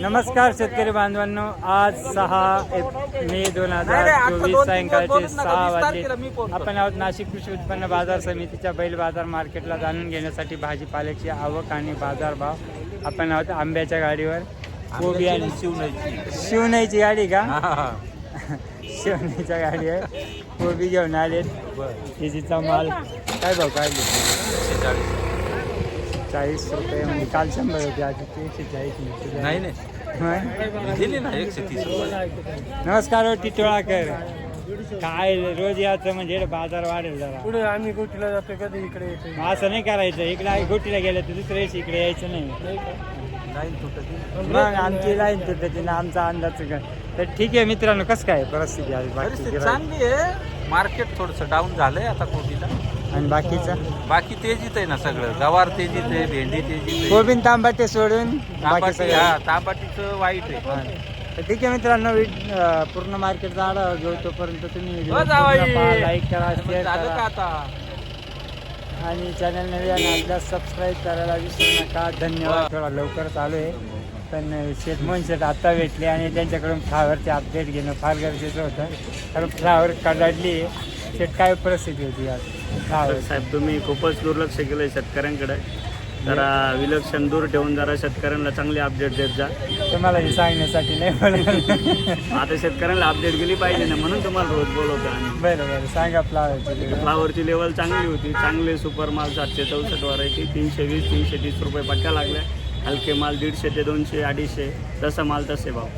नमस्कार शेतकरी बांधवांनो आज सहा मे दोन हजार चोवीस सायंकाळचे सहा वाजले. आपण आहोत नाशिक कृषी उत्पन्न बाजार समितीच्या बैल बाजार मार्केटला जाणून घेण्यासाठी भाजीपाल्याची आवक आणि बाजारभाव. आपण आहोत आंब्याच्या गाडीवर. कोबी आणि शिवण्याची. गाडी का? शिवण्याच्या गाडीवर कोबी घेऊन आलेत. केजीचा माल. काय भाव काढले चाळीस रुपये म्हणजे काल शंभर होते आज एकशे चाळीस मिळते. नाही नाही? दिली ना एकशे तीस रुपये. नमस्कार हो टिटोळाकर. काय रोज याचं म्हणजे बाजार वाढेल जरा. पुढे आम्ही गोटीला जातो कधी इकडे येतो? मग असं नाही करायचं इकडे गोटीला गेलं तर दुसऱ्या दिवशी इकडे यायचं नाही. लाईन तुटत मग आमची लाईन तर त्याच्याने आमचा अंदाज तर ठीक आहे मित्रांनो कसं काय परिस्थिती आहे? चांगली आहे. मार्केट थोडस डाऊन झालंय आता कोबीला. आणि बाकीचं? बाकी तेजीत आहे ना सगळं. गवार तेजीत आहे भेंडी तेजीत आहे. कोबिन तांबाटे सोडून बाकी तांबाटी सगळं? हा तांबाटीचं वाईट आहे. तर ठीक आहे मित्रांनो अं, पूर्ण मार्केटचा आढावा घेऊ तोपर्यंत तुम्ही हो जावई. लाईक करा शेअर झालं का करा आता? आणि चॅनल नवीन आपल्याला सबस्क्राईब करायला विसरू नका. धन्यवाद. थोडा लवकर चालू आहे. पण शेतमोहन शेट आत्ता भेटले आणि त्यांच्याकडून फ्लावरचे अपडेट घेणं फार गरजेचं होतं. कारण फ्लावर काढली शेट काय परिस्थिती होती आज? साहेब तुम्ही खूपच दुर्लक्ष केलं शेतकऱ्यांकडे. जरा विलक्षण दूर ठेवून जरा शेतकऱ्यांना चांगले अपडेट देत जा. तुम्हाला हे सांगण्यासाठी नाही आता शेतकऱ्यांना अपडेट गेली पाहिजे ना म्हणून तुम्हाला रोज बोलवतो आम्ही. बरं बरं सांगा फ्लावरची फ्लावरची लेवल चांगली होती. चांगले सुपर माल सातशे चौसष्ट व्हरायटी तीनशे वीस तीनशे तीस रुपये पट्ट्या लागल्या. हलके माल दीडशे ते दोनशे अडीचशे जसा माल तसे भाव.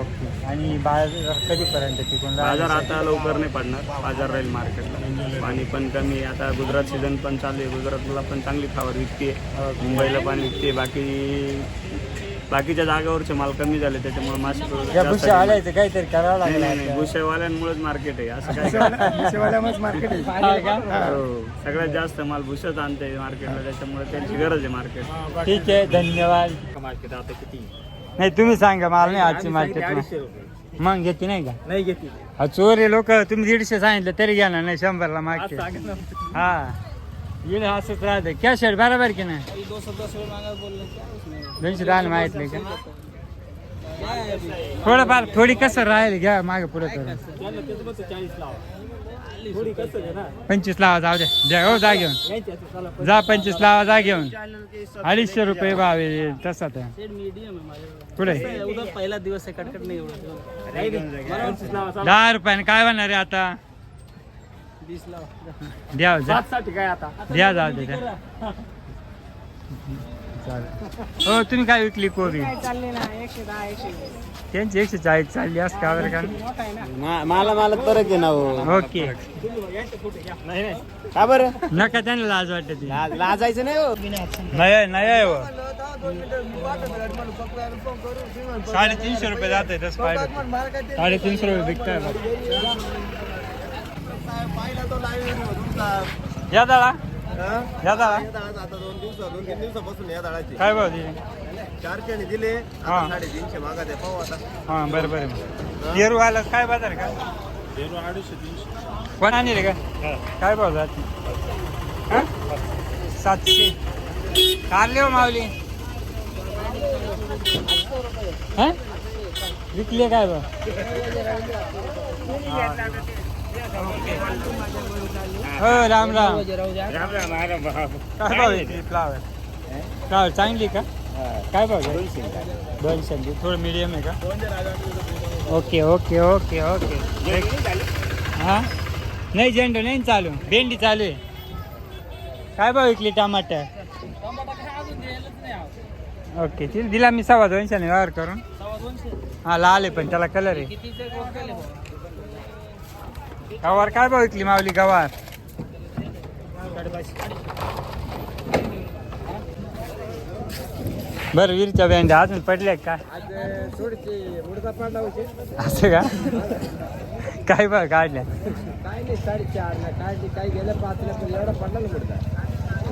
ओके. आणि बाजार कधीपर्यंत टिकून? बाजार आता लवकर नाही पडणार. बाजार राहील मार्केटला. पाणी पण कमी आहे. आता गुजरात सीझन पण चालू आहे. गुजरातला पण चांगली फ्लावर विकते मुंबईला पण विकते बाकी बाकीच्या जागावरचे माल कमी झाले. त्याच्यामुळे या जास्त आल्याचं काहीतरी करावं नाही लागेल नाही नाही. आता. भुसेवाल्यांमुळेच मार्केट आहे. असं काय? मार्केट आहे. हा का? हो. सगळ्यात जास्त माल भुसच आणते मार्केटला त्याच्यामुळे त्यांची गरज आहे मार्केट ठीक आहे. धन्यवाद. मार्केट आता किती? नाही तुम्ही सांगा मला नाही आजची मार्केट मग घेते नाही का? नाही घेतली हा चोर लोक तुम्ही दीडशे सांगितलं तरी घ्या ना नाही शंभरला मागते हा. येईल असंच राहतं. कॅश आहे बरोबर की नाही? दोनशे दहा माहितले का? थोडंफार थोडी कसं राहील घ्या मागे पुढे करून पंचवीस लावा जाऊ द्या द्या हो जा घेऊन. जा पंचवीस लावा जा घेऊन. अडीचशे रुपये भाव आहे तसा तर. पुढे पहिला दिवस आहे कटकट नाही एवढं. दहा रुपयाने काय होणार आहे आता? द्या जा. काय आता? द्या जाऊ दे द्या चालेल. हो तुम्ही काय विकली कोबी? त्यांची एकशे चाळीस चालली असं का बरं का? मला मला फरक आहे ना हो. ओके. का बरं? नका त्यांना लाज वाटते ती. लाजायचं नाही हो. नाही नाही आहे हो. साडेतीनशे रुपये जात आहे तसं पाहिजे साडेतीनशे रुपये विकताय बघ. या दादा. या दादा आता दोन दिवस दोन तीन दिवसापासून या झाडाची काय भाव दिली? चारशे दिले. हा. आता साडेतीनशे मागा द्या पाहू आता. हा बरं बरं. पेरू आला काय बाजार का? कोण आणले का काय भाव जाते? हा? सातशे. कारले हो मावली हा? विकले काय भाव? हो राम राम. काय भाव विकली फ्लावर. फ्लावर चांगली का? काय भाव दोनशे दोनशे थोडं मीडियम आहे का? Okay okay okay okay. हा? नाही झेंडू नाही चालू. भेंडी चालू आहे. काय भाव विकली टमाटर? ओके ती दिला मी सव्वा दोनशेने व्यवहार करून. हा लाल आहे पण त्याला कलर आहे. गवार काय भाव विकली मावली गवार? बरं वीरच्या भेंड्या अजून पडल्या का? असं का? काय बघ काढल्या काय ना काय गेलं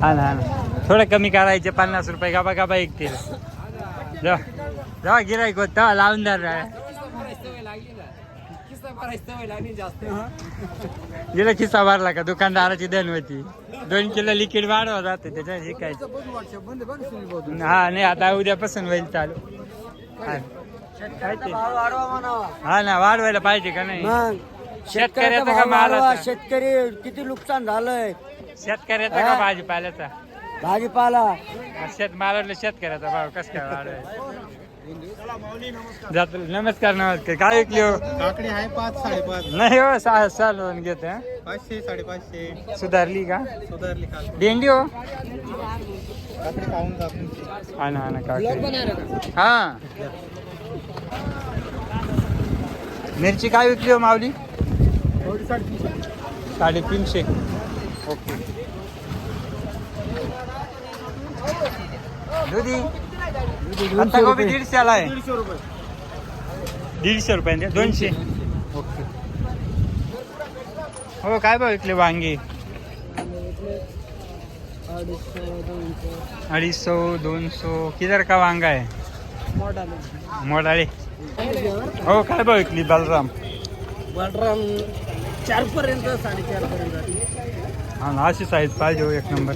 हा ना हा ना. थोडं कमी करायचे पन्नास रुपये गाबा गाबा एक जा जा गिरायक होत गेला खिस्सा भरला का? दुकानदाराची देण होती. दोन किलो लिक्विड वाढवा जाते त्याच्या शिकायचं हा नाही आता उद्यापासून होईल चालू. काय काय ते? हा ना वाढवायला पाहिजे का नाही? मग शेतकऱ्याचा का मालाचा? शेतकरी किती नुकसान झालंय. शेतकऱ्याचा का भाजीपाल्याचा? भाजीपाला. शेत शेतकऱ्याचा भाव कस काय वाढवायचा? जातो. नमस्कार नमस्कार. काय विकली हो? काकडी आहे पाच साडेपाच. नाही हो सहा सहा लोन घेत हं? पाचशे साडेपाचशे. सुधारली का? सुधारली का भेंडी हो? काकडी खाऊन जातो हा ना हा ना काकडी. हा. मिरची काय विकली हो माऊली? साडेतीनशे. ओके. दुधी? आता गोबी दीडशेला आहे. दीडशे रुपये. दोनशे. ओके. हो काय भाव विकले वांगी? अडीचशो दोनशो. किधर का वांगा आहे? मोडाळे हो काय भाव विकली बलराम? बलराम चार पर्यंत साडेचार पर्यंत हा ना अशी साईज पाहिजे हो एक नंबर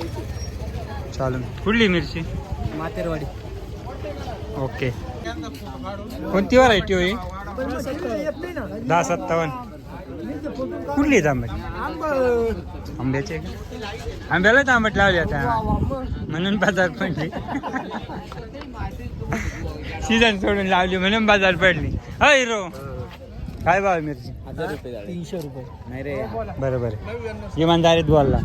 चालेल. कुठली मिरची? मातेरवाडी ओके. कोणती व्हरायटी होई दहा सत्तावन्न. कुठली आहेत आंबट? आंब्याचे आंब्यालाच आंबट लावले आता. म्हणून बाजार पडली. सीझन सोडून लावली म्हणून बाजार पडली. अय रो काय भाव आहे मिरची? हजार रुपये तीनशे रुपये. नाही रे. बरोबर आहे इमानदारीत बोलला.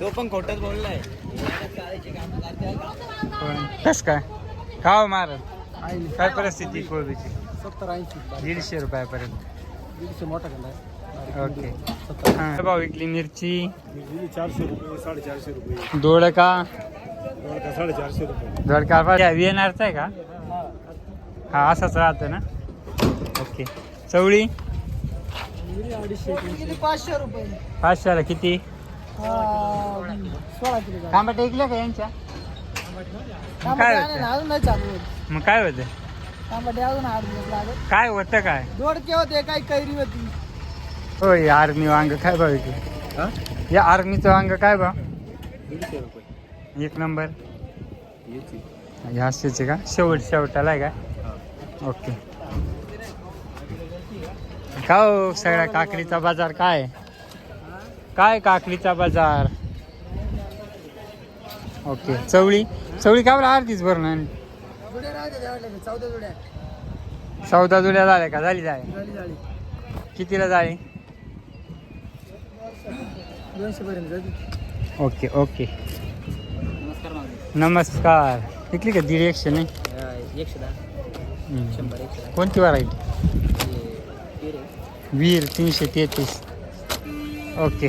तो पण खोटच बोललाय. कस काय? खाव मार काय परिस्थिती कोबीची सत्तर ऐंशी दीडशे रुपयापर्यंत. दीडशे मोठा कंदा ओके. हा. भाव विकली मिरची? चारशे रुपये साडेचारशे रुपये. दोडका? साडेचारशे रुपये. दोडका व्हीएनआरचा आहे. का? हा असाच राहतं ना? ओके. चवळी? पाचशे रुपये. पाचशेला किती? सोळा किलो. तांबट ऐकलं का यांच्या? काय होतं? अजून नाही चालू होत. मग काय होतं? तांबटे अजून आठ दिवस लागत काय होतं काय? दोडके होते काही कैरी होती. होय आर्मी वांग काय भाव विकली या आर्मीचं वांग काय भाव? रुपये. एक नंबर. याची. असेच का? शेवट शेवटाला आहे का? ओके. का हो सगळ्या काकडीचा बाजार काय? काय काकडीचा बाजार? ओके. चवळी? चवळी का बरं अर्धीच त्यावेळेला चौदा जुड्या चौदा जुड्या झाल्या का? झाली झाली कितीला जाळी? दोनशे पर्यंत जाते ओके ओके. नमस्कार. विकली का? दीड एकशे नाही? एकशे दहा कोणती व्हरायटी? दहा वीर तीनशे तेहतीस. ओके.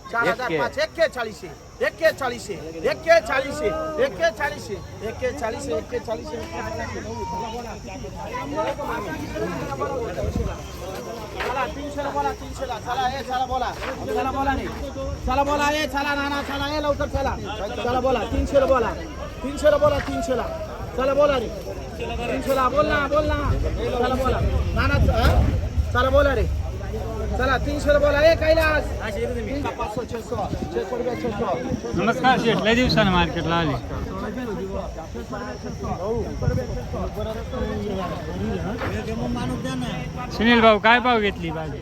चार हजार पाच एक्के चाळीसशे एक्के चाळीसशे एक्के चाळीसशे एक्के चाळीसशे एक्के चाळीसशे एक्के चाळीसशे चला तीनशेला बोला तीनशेला चला ए चला बोला चला बोला रे चला बोला ए चला नाना चला ए लवकर चला चला बोला तीनशेला बोला तीनशेला बोला तीनशेला चला चला हा? चला बोला. ए कैलास. पाचशे छेसो छेसो रुपये छेसो नमस्कार शेठ. लय दिवसानं मार्केटला आले. सुनील भाऊ काय भाव घेतली भाजी?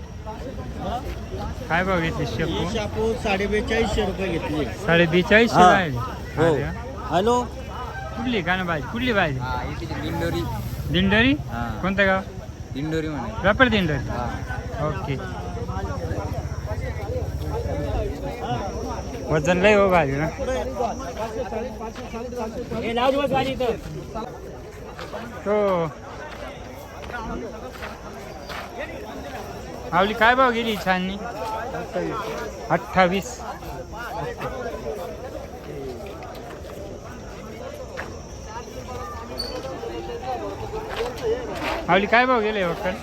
काय भाव घेतली शेपू? आपण साडे बेचाळीसशे रुपये घेतली. साडे बेचाळीसशे हा. राहिले. हो. हॅलो? कुठली का ना भाजी? कुठली भाजी? दिंडोरी. दिंडोरी? हा. कोणतं गाव? दिंडोरी म्हणे. व्यापार दिंडोरी. ओके. वजन लय हो भाजी ना. तो आवली काय भाव गेली छाननी? अठ्ठावीस. आवली काय भाव गेले वक्कल?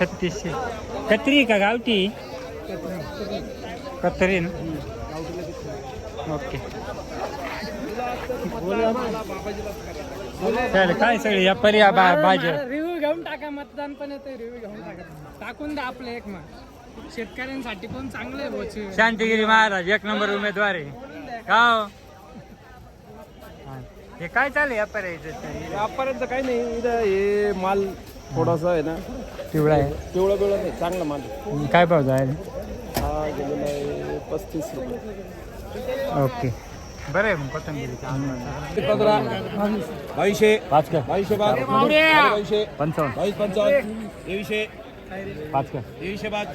छत्तीसशे. कत्री का गावठी? कत्री ना ओके. चल काय सगळे? या पर्या भाज्या रिव्ह्यू घेऊन टाका मतदान पण येते रिव्ह्यू घेऊन टाका. टाकून द्या आपलं एक मग. शेतकऱ्यांसाठी पण चांगलं आहे बोचे शांतिगिरी महाराज एक नंबर उमेदवार आहे. का हो? हा. हे काय चालू या पर्यायचं व्यापाऱ्यांचं काही नाही. इथं हे माल थोडासा आहे ना. पिवळा आहे. पिवळा पिवळा नाही चांगला माल आहे. काय पाहू जायला हा गेलेला आहे पस्तीस रुपये ओके बरं आहे पंधरा बावीसशे पाच का बावीसशे पाच बावीसशे पंचावन्न बावीस पंचावन्न तेवीसशे पाच का तेवीसशे पाच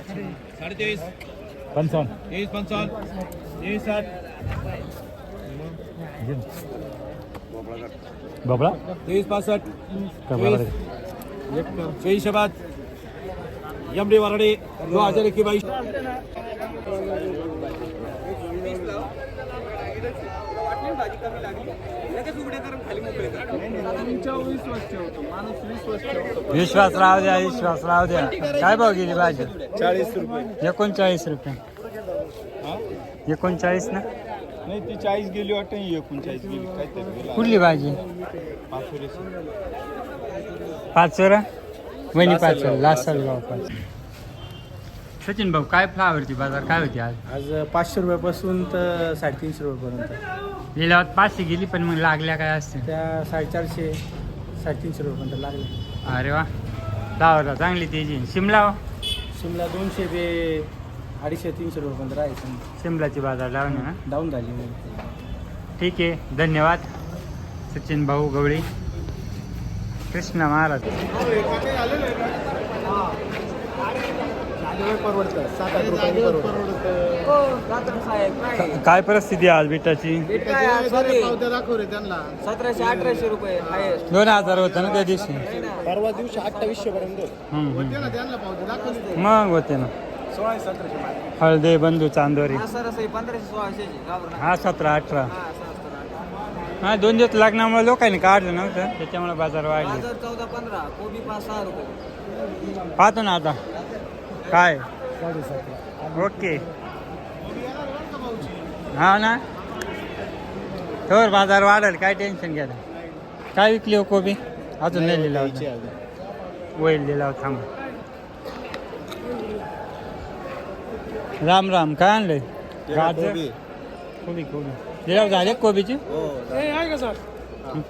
साडे तेवीस पंचावन्न तेवीस पंचावन्न तेवीस साठ बाबळा तेवीस पासष्ट तेवीसशे पाच एम डी वराडे दो हज़ार एकशे बाईस विश्वास राहू द्या विश्वास राहू द्या. काय भाव गेली भाजी? चाळीस रुपये. एकोणचाळीस रुपये. एकोणचाळीस ना? नाही ती चाळीस गेली वाटतं एकोणचाळीस गेली काहीतरी. कुठली भाजी? पाचोरीची. पाच वर वणी पाच लासलगाव, लासलगाव पाच सचिन भाऊ काय फ्लावरची बाजार? काय होती आज? आज पाचशे रुपयापासून तर साडेतीनशे रुपयापर्यंत. लिलावात पाचशे गेली पण मग लागल्या काय असते त्या साडेचारशे साडेतीनशे रुपयापर्यंत लागले अरे वा. फ्लावरला चांगली तेजी शिमला हो? शिमला दोनशे ते अडीचशे तीनशे रुपयापर्यंत राहायचं शिमलाची बाजार लावणे ना? डाऊन झाली ठीक आहे. धन्यवाद. सचिन भाऊ गवळी. कृष्णा महाराज. परवडतं. सात आठ रुपयांनी परवडतं. काय? परिस्थिती आहे आज बिटाची दाखव रे त्यांना. सतराशे अठराशे रुपये हायेस्ट दोन हजार होतं ना त्या दिवशी. परवा दिवशी अठ्ठावीसशे पर्यंत. हम्म, हम्म. त्यांना पावते दाखव मग होते ना. हळदे बंधू चांदोरी. सरासरी पंधराशे हा सतरा अठरा. हा दोन दिवस लग्नामुळे लोकांनी काढलं नव्हतं. त्याच्यामुळे बाजार वाढले. गाजर चौदा पंधरा. कोबी पाच सहा रुपये. पाहतो ना आता. काय? ओके. हा ना? तर बाजार वाढेल काय टेन्शन घ्या काय विकली हो कोबी? अजून नाही लिहिला होईल लिहिला थांब. राम राम काय आणलंय? गाजर? कोबी. कोबी लिलाव झाले का कोबीचे? सर?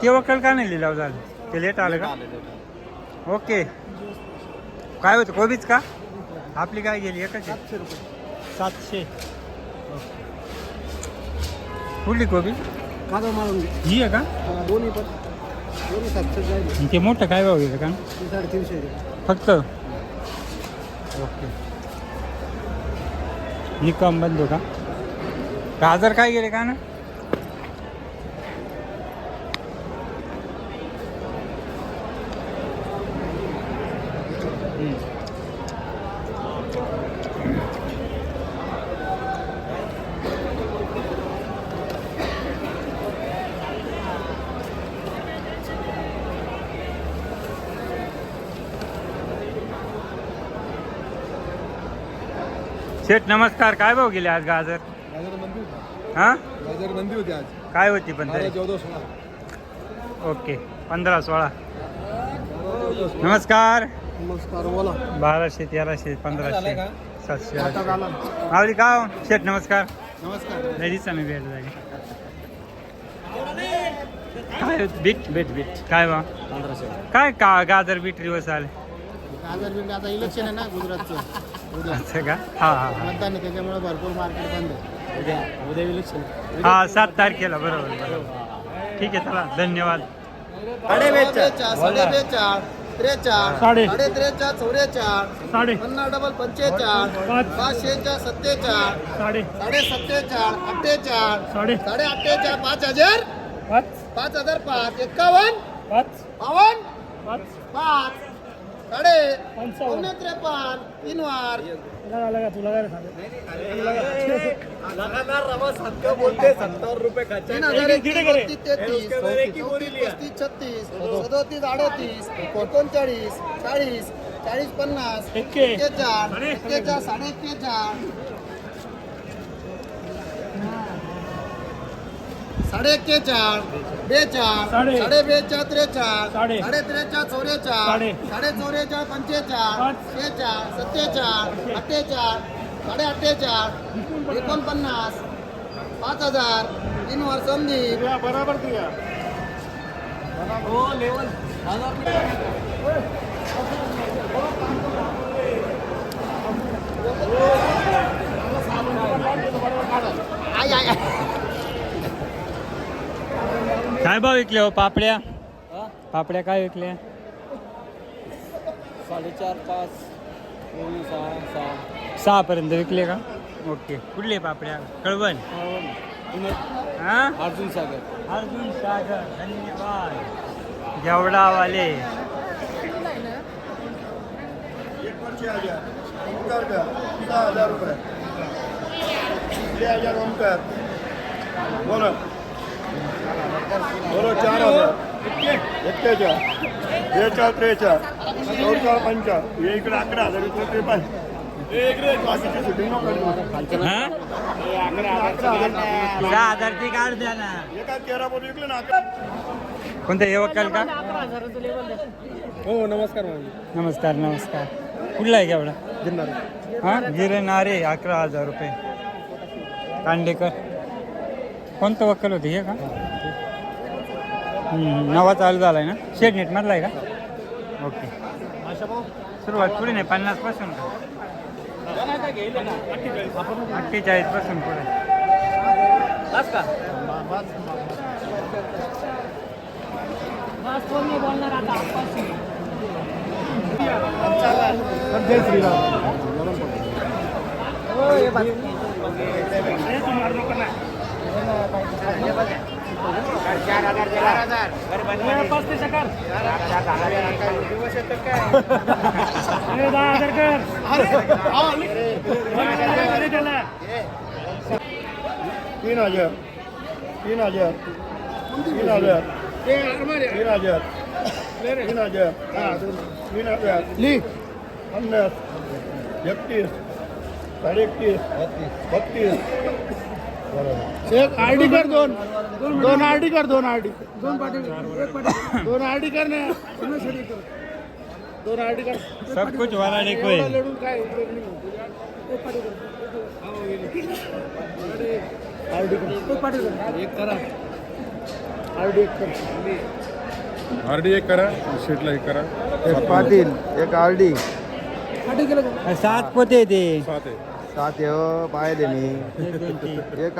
ते वकल का नाही लिलाव झाले? ते लेट आलं का? ओके. काय होतं कोबीच का? आपली काय गेली एकच आहे. सातशे कुठली कोबी? कांदा मारून ही आहे का? दोन्ही पण. दोन्ही सातशे जाईल. ते मोठं काय भाव गेलं का? साडेतीनशे फक्त? ओके. निकम बंधू का? गाजर काय गेले का ना? शेठ नमस्कार. काय भाव गेले आज गाजर? हा? गाजर बंदी होती आज. काय होती पण चौदा सोळा. ओके. पंधरा सोळा. नमस्कार. नमस्कार बोला. बाराशे तेराशे पंधराशे सातशे आठशे. माऊली का हो? शेठ नमस्कार. नमस्कार. दिसा मी भेट झाली काय बीट बीट बीट काय बा? काय का गाजर बीट रिवर्स आले? गाजर बिंड आता इलेक्शन आहे ना गुजरातचं. उद्या. असं का? हा हा हा. मतदान आहे त्याच्यामुळे भरपूर मार्केट बंद आहे. उद्या उद्या इलेक्शन हा सात तारखेला बरोबर बरोबर. ठीक आहे चला धन्यवाद. साडेचार त्रेचाळ साडे. साडे त्रेचाळ चौरेचाळ साडे. पन्नास डबल पंचेचाळ पाच. पाचशेच्या सत्तेचाळ साडे. साडे सत्तेचाळ अठ्ठेचाळ साडे. साडे अठ्ठेचाळ पाच हजार. पाच. पाच हजार पाच. एक्कावन्न पाच. बावन्न. पाच. पाच. साडे पावणे त्रेपन्न तीन वार लगा तीन हजार एकतीस बत्तीस तेहतीस चौतीस पस्तीस छत्तीस सदोतीस अडोतीस एकोणचाळीस चाळीस चाळीस पन्नास एक्के. एक्केचाळ एक्केचाळ साडे एक्केचाळ साडे एक्केचाळ बेचाळ साडे. साडे बेचाळ त्रेचाळ साडे. साडे त्रेचाळ चौरेचाळ साडे. साडे चौरेचाळ पंचेचाळ पाच. शेचाळ सत्तेचाळ अठ्ठेचाळ साडे अठ्ठेचाळ एकोणपन्नास पाच हजार तीन वर संदीप बरोबर तुझ्या आय आय. काय भाव विकले हो? पापड्या? पापड्या काय विकल्या साडेचार पाच दोन सहा सहा. सहा पर्यंत विकले का? ओके. कुठले पापड्या? कळवण. हा? अर्जुन सागर. अर्जुन सागर धन्यवाद. जेवढावाले. सहा हजार रुपये. हजार बोलो. बोलो चार हजार. एक्केचाळ बेचाळ त्रेचाळ चौचाळ पंचाळ हे इकडे अकरा हजार इकडे बाकीची शूटिंग नको. हा? अकरा हजार. काढ द्या ना. हे काय तेरा बोल विकले ना. अकरा कोणतं हे वकाल का? हो नमस्कार नमस्कार नमस्कार. कुठला आहे केवढा? हा? गिरणारे अकरा हजार रुपये. कांडेकर. कोणतं वक्कल होते हे का? नवा चालू झालाय ना? शेड नेट मधला आहे का? ओके. सुरुवात पुढे नाही पन्नासपासून का अठ्ठेचाळीसपासून पुढे. हो, बोलणार आता हजार कर तीन हजार तीन हजार. तीन हजार तीन हजार तीन हजार तीन हजार पन्नास एकतीस साडे एकतीस बत्तीस एक आर डी कर दोन. दोन आर डी कर दोन आर डी. दोन पाटील दोन आर डी कर ना. दोन आर डी कर. सब कुछ लढून काय उपयोग नाही आर डी कर. एक करा. आर डी एक कर. आर डी एक करा शेटला एक करा. एक पाटील एक आर डी. सात पोते ते. सात आहे. सात पाहिले मी. एक एक